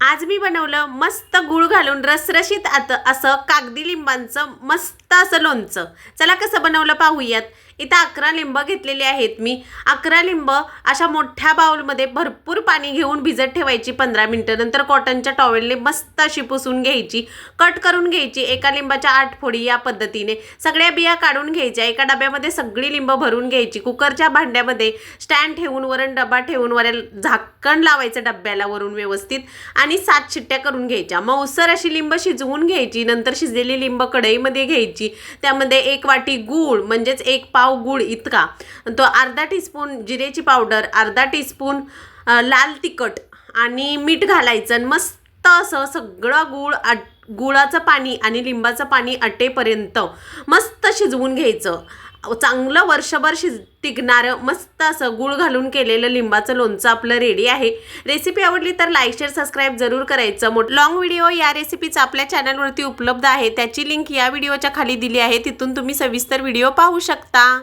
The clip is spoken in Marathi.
आज मी बनवलं मस्त गूळ घालून रसरशीत आत असं कागदी लिंबांचं मस्त असं लोणचं. चला कसं बनवलं पाहूयात. इथं अकरा लिंब घेतलेली आहेत मी. अकरा लिंब अशा मोठ्या बाऊलमध्ये भरपूर पाणी घेऊन भिजत ठेवायची पंधरा मिनटं. नंतर कॉटनच्या टॉवेलने मस्त अशी पुसून घ्यायची. कट करून घ्यायची एका लिंबाच्या आठ फोडी या पद्धतीने. सगळ्या बिया काढून घ्यायच्या. एका डब्यामध्ये सगळी लिंब भरून घ्यायची. कुकरच्या भांड्यामध्ये स्टँड ठेवून वरण डबा ठेवून वर झाकण लावायचं डब्याला वरून व्यवस्थित. आणि सात शिट्ट्या करून घ्यायच्या. मऊसर अशी लिंब शिजवून घ्यायची. नंतर शिजलेली लिंब कढईमध्ये घ्यायची. त्यामध्ये एक वाटी गूळ म्हणजेच एक पाव गूळ इतका. तो अर्धा टीस्पून जिरेची पावडर अर्धा टीस्पून लाल तिखट आणि मीठ घालायचं आणि मस्त असं सगळं गूळ गुळाचं पाणी आणि लिंबाचं पाणी अटेपर्यंत मस्त शिजवून घ्यायचं. चांगलं वर्षभर शिज टिकणारं मस्त असं गुळ घालून केलेलं लिंबाचं लोणचं आपलं रेडी आहे. रेसिपी आवडली तर लाईक शेअर सबस्क्राईब जरूर करायचं. मोठ लॉंग व्हिडिओ या रेसिपीचा आपल्या चॅनलवरती उपलब्ध आहे. त्याची लिंक या व्हिडिओच्या खाली दिली आहे. तिथून तुम्ही सविस्तर व्हिडिओ पाहू शकता.